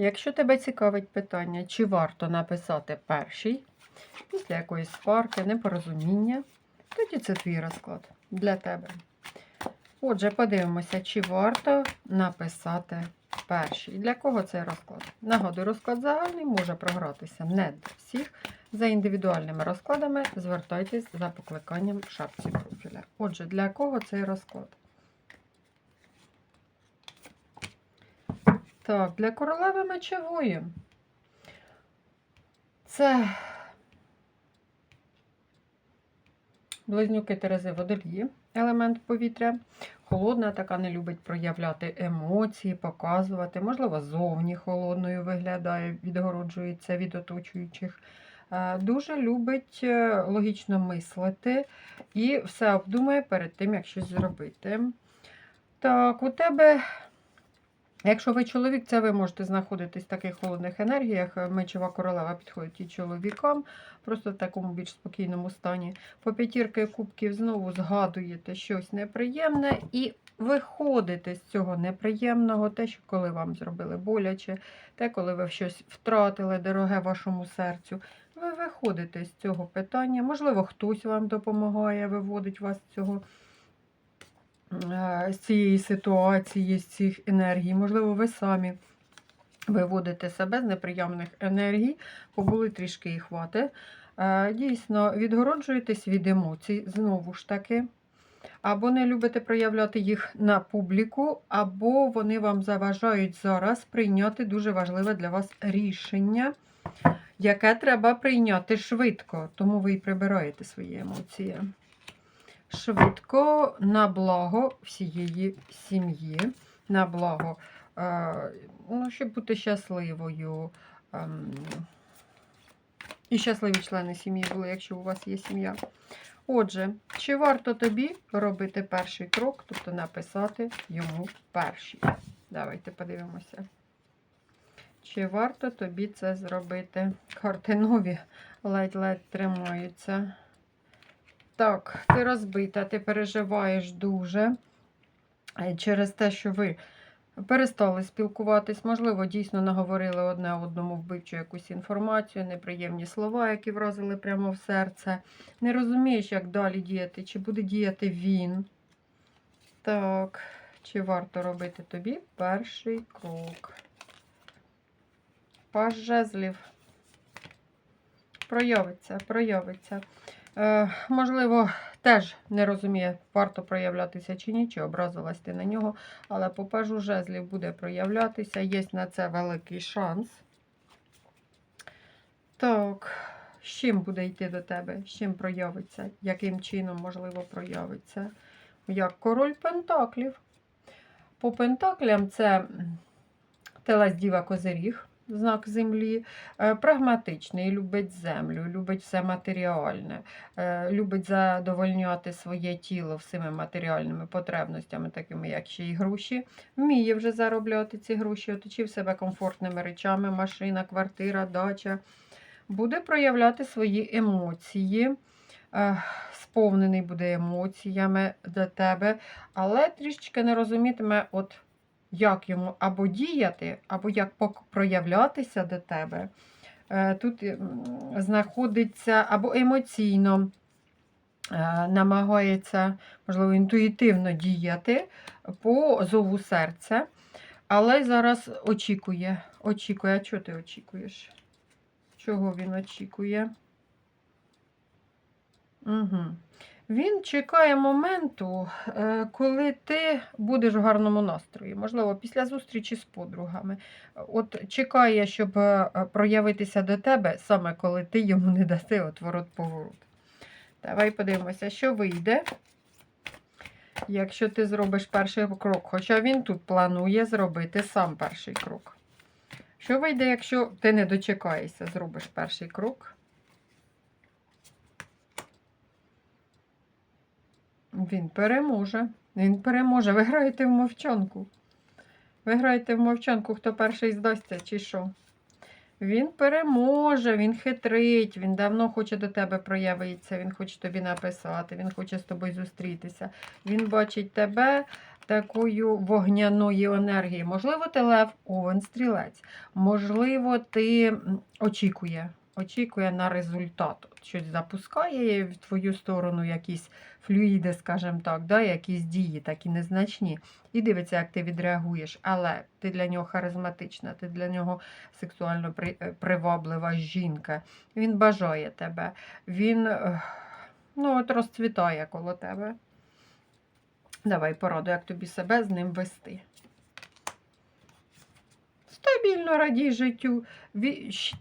Якщо тебе цікавить питання, чи варто написати перший після якоїсь сварки, непорозуміння, тоді це твій розклад для тебе. Отже, подивимося, чи варто написати перший. Для кого цей розклад? Нагадую, розклад загальний може програтися не для всіх. За індивідуальними розкладами звертайтесь за покликанням в шапці профіля. Отже, для кого цей розклад? Так, для королеви мечової. Це близнюки Терези водолії, елемент повітря. Холодна така не любить проявляти емоції, показувати. Можливо, зовні холодною виглядає, відгороджується від оточуючих. Е, Дуже любить е, логічно мислити і все обдумує перед тим, як щось зробити. Так, у тебе Якщо ви чоловік, це ви можете знаходитись в таких холодних енергіях. Мечова королева підходить і чоловікам, просто в такому більш спокійному стані. По п'ятірки кубків знову згадуєте щось неприємне і виходите з цього неприємного, те, що коли вам зробили боляче, те, коли ви щось втратили, дороге вашому серцю. Ви виходите з цього питання. Можливо, хтось вам допомагає, виводить вас з цього е, з цієї ситуації, з цих енергій. Можливо, ви самі виводите себе з неприємних енергій, побули трішки і хвати. Е, Дійсно, відгороджуєтесь від емоцій, знову ж таки. Або не любите проявляти їх на публіку, або вони вам заважають зараз прийняти дуже важливе для вас рішення, яке треба прийняти швидко, тому ви і прибираєте свої емоції швидко на благо всієї сім'ї, на благо, е, ну, щоб бути щасливою. ем, І щасливі члени сім'ї були, якщо у вас є сім'я. Отже, чи варто тобі робити перший крок, тобто написати йому перший? Давайте подивимося. Чи варто тобі це зробити? Карти нові ледь-ледь тримаються. Так, ти розбита, ти переживаєш дуже е, через те, що ви перестали спілкуватись, можливо, дійсно наговорили одне одному вбивчу якусь інформацію, неприємні слова, які вразили прямо в серце. Не розумієш, як далі діяти, чи буде діяти він. Так, чи варто робити тобі перший крок? Паж жезлів. Проявиться, проявиться. Е, можливо, теж не розуміє, варто проявлятися чи ні, чи образилась ти на нього. Але по пежу жезлів буде проявлятися, є на це великий шанс. Так, з чим буде йти до тебе? З чим проявиться? Яким чином, можливо, проявиться? Як король Пентаклів. По Пентаклям це телець Діва Козиріг, знак землі, Е, прагматичний, любить землю, любить все матеріальне, е, любить задовольняти своє тіло всіми матеріальними потребностями, такими як ще й гроші. Вміє вже заробляти ці гроші, оточив себе комфортними речами, машина, квартира, дача. Буде проявляти свої емоції. е, Сповнений буде емоціями до тебе, але трішечки не розумітиме, от як йому або діяти, або як проявлятися до тебе. Е, Тут знаходиться або емоційно е, намагається, можливо, інтуїтивно діяти по зову серця, але зараз очікує. Очікує. А чого ти очікуєш? Чого він очікує? Угу. Він чекає моменту, е, коли ти будеш в гарному настрої, можливо, після зустрічі з подругами. От чекає, щоб е, проявитися до тебе, саме коли ти йому не даси отворот-поворот. Давай подивимося, що вийде, якщо ти зробиш перший крок. Хоча він тут планує зробити сам перший крок. Що вийде, якщо ти не дочекаєшся, зробиш перший крок? Він переможе. Він переможе. Ви граєте в мовчанку. Ви граєте в мовчанку, хто перший здасться, чи що? Він переможе, він хитрить, він давно хоче до тебе проявитися, він хоче тобі написати, він хоче з тобою зустрітися. Він бачить тебе такою вогняної енергії. Можливо, ти лев, овен, стрілець. Можливо, ти очікує, очікує на результат. Щось запускає в твою сторону, якісь флюїди, скажімо так, да, якісь дії, такі незначні. І дивиться, як ти відреагуєш. Але ти для нього харизматична, ти для нього сексуально е, приваблива жінка. Він бажає тебе. Він е, ну, от розцвітає коло тебе. Давай пораду, як тобі себе з ним вести. Стабільно радій життю.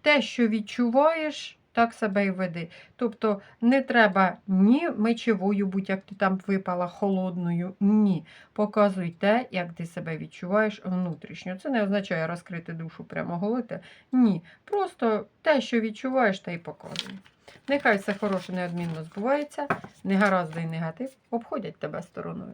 Те, що відчуваєш, так себе і веди. Тобто не треба ні мечевою будь, як ти там випала холодною. Ні. Показуй те, як ти себе відчуваєш внутрішньо. Це не означає розкрити душу прямо голити. Ні. Просто те, що відчуваєш, те й показуй. Нехай все хороше неодмінно збувається, негаразди і негатив обходять тебе стороною.